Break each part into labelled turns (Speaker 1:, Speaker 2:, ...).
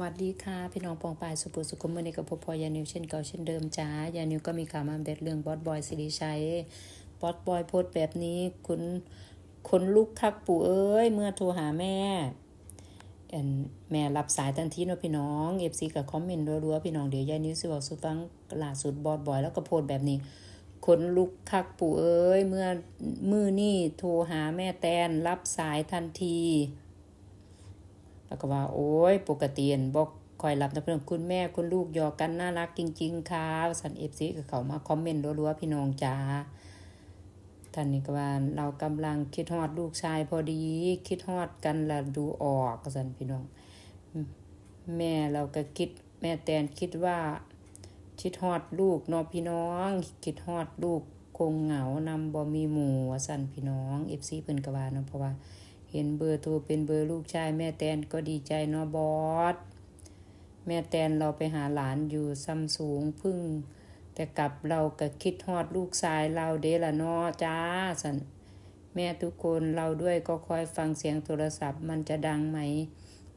Speaker 1: วัสดีค่ะ พี่น้องปองปายสุปุสุขุมวันนี้กับพบพอยานิวเช่นเก่าเช่นเดิมจ้ายานิวก็มีข่าวมาอัปเดเรื่องบอสบอยสิริชัยบอสบอยโพสแบบนี้คุณคนลุกคักปู่เอ้ย เมื่อโทรหาแม่แม่รับสายทันทีเนาะพี่น้องเอฟซีกับคอมเมนต์รัวๆพี่น้องเดี๋ยวยานิวสิบอกสุฟังล่าสุดบอสบอยแล้วก็โพสแบบนี้คนลุกคักปู่เอ้ย เมื่อมือนี่โทรหาแม่แตนรับสายทันที แล้วก็ว่าโอ้ยปกติอันบอกคอยรับนะเพื่อนคุณแม่คุณลูกยอกกันน่ารักจริง ๆค่ะสันเอฟซีก็เขามาคอมเมนต์รัวๆพี่น้องจ้าท่านนี้ก็ว่าเรากำลังคิดฮอดลูกชายพอดี คิดฮอดกันละดูออกสันพี่น้อง แม่เราก็คิดแม่แตนคิดว่า คิดฮอดลูกนาะพี่น้อง คิดฮอดลูกคงเหงานำบ่มีหมู่สันพี่น้องเอฟซีเพิ่นก็ว่าเนาะเพราะว่า เห็นเบอร์โทรเป็นเบอร์ลูกชายแม่แตนก็ดีใจเนาะบอสแม่แตนเราไปหาหลานอยู่ซัมสูงพึ่ง แต่กลับเราก็คิดฮอดลูกชายเราเดละนาะจ้าสันแม่ทุกคนเราด้วยก็คอยฟังเสียงโทรศัพท์มันจะดังไหม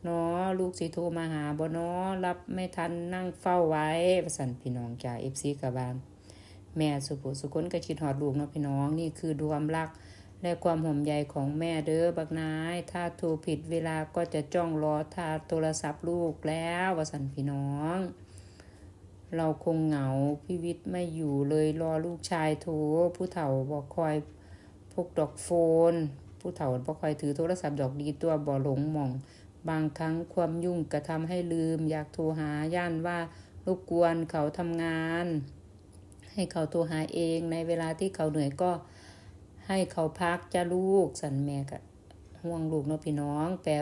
Speaker 1: เนาะลูกสิโทรมาหาบ่เนาะรับไม่ทันนั่งเฝ้าไว้สันพี่น้องจ้าเอฟซีกับบานแม่สุภสุคนก็คิดฮอดลูกเนาะพี่น้องนี่คือดวมรัก และความห่วงใยของแม่เด้อบักนาย ถ้าโทรผิดเวลาก็จะจ้องรอถ้าโทรศัพท์ลูกแล้ววสันพี่น้อง เราคงเหงาพี่วิทย์ไม่อยู่เลยรอลูกชายโทรผู้เฒ่าบอกคอยพกดอกโฟน ผู้เฒ่าบอกคอยถือโทรศัพท์ดอกดีตัวบ่หลงหม่อง บางครั้งความยุ่งกระทำให้ลืม อยากโทรหาย่านว่ารบกวนเขาทำงาน ให้เขาโทรหาเองในเวลาที่เขาเหนื่อยก็ ให้เขาพักจะลูกสันแม่กะห่วงลูกเนาะพี่น้อง แปล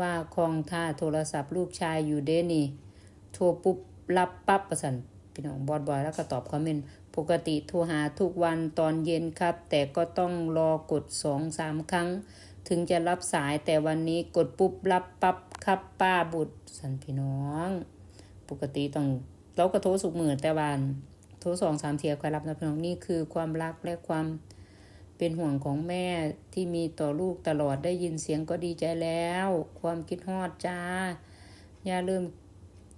Speaker 1: ว่าคลองท่าโทรศัพท์ลูกชายอยู่เด้นี่โทรปุ๊บรับปั๊บประสันพี่น้องบอดบอยแล้วก็ตอบคอมเมนต์ปกติโทรหาทุกวันตอนเย็นครับ แต่ก็ต้องรอกดสองสามครั้ง ถึงจะรับสายแต่วันนี้กดปุ๊บรับปั๊บครับป้าบุตรสันพี่น้อง ปกติต้องเราก็โทรสุกมือแต่วันโทรสองสามเทียคอยรับนะพี่น้องนี่คือความรักและความ เป็นห่วงของแม่ที่มีต่อลูกตลอดได้ยินเสียงก็ดีใจแล้ว ความคิดฮอดจ้า ย่าเริ่ม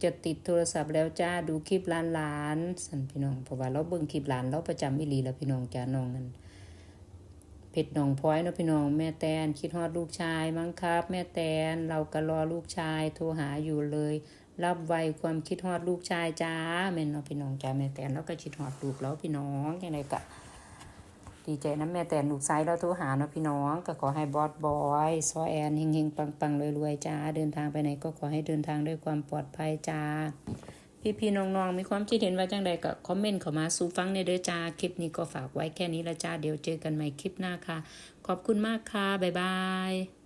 Speaker 1: จะติดโทรศัพท์แล้วจ้าดูคลิปหลานหลานสันพี่น้องเพราะว่าเราเบิ่งคลิปหลานเราประจำอิลีแล้วพี่น้องจ้าน้องนั้นเพชรน้องพลอยเนาะพี่น้องแม่แตนคิดฮอดลูกชายมั้งครับ แม่แตนเราก็รอลูกชายโทรหาอยู่เลย รับไวความคิดฮอดลูกชายจ้าแม่นเนาะพี่น้องจ้าแม่แตนเราก็คิดฮอดลูกแล้วพี่น้องยังไงกะ ดีใจนะแม่แต่ลูกไซด์เราโทรหาเนาะพี่น้อง ก็ขอให้บอสบอยซอแอนเฮงๆ ปังๆรวยๆจ้า เดินทางไปไหนก็ขอให้เดินทางด้วยความปลอดภัยจ้า พี่ๆน้องๆมีความคิดเห็นว่าจังใดก็คอมเมนต์เข้ามาสู่ฟังในเด้อจ้า คลิปนี้ก็ฝากไว้แค่นี้ละจ้า เดี๋ยวเจอกันใหม่คลิปหน้าค่ะ ขอบคุณมากค่ะ บ๊ายบาย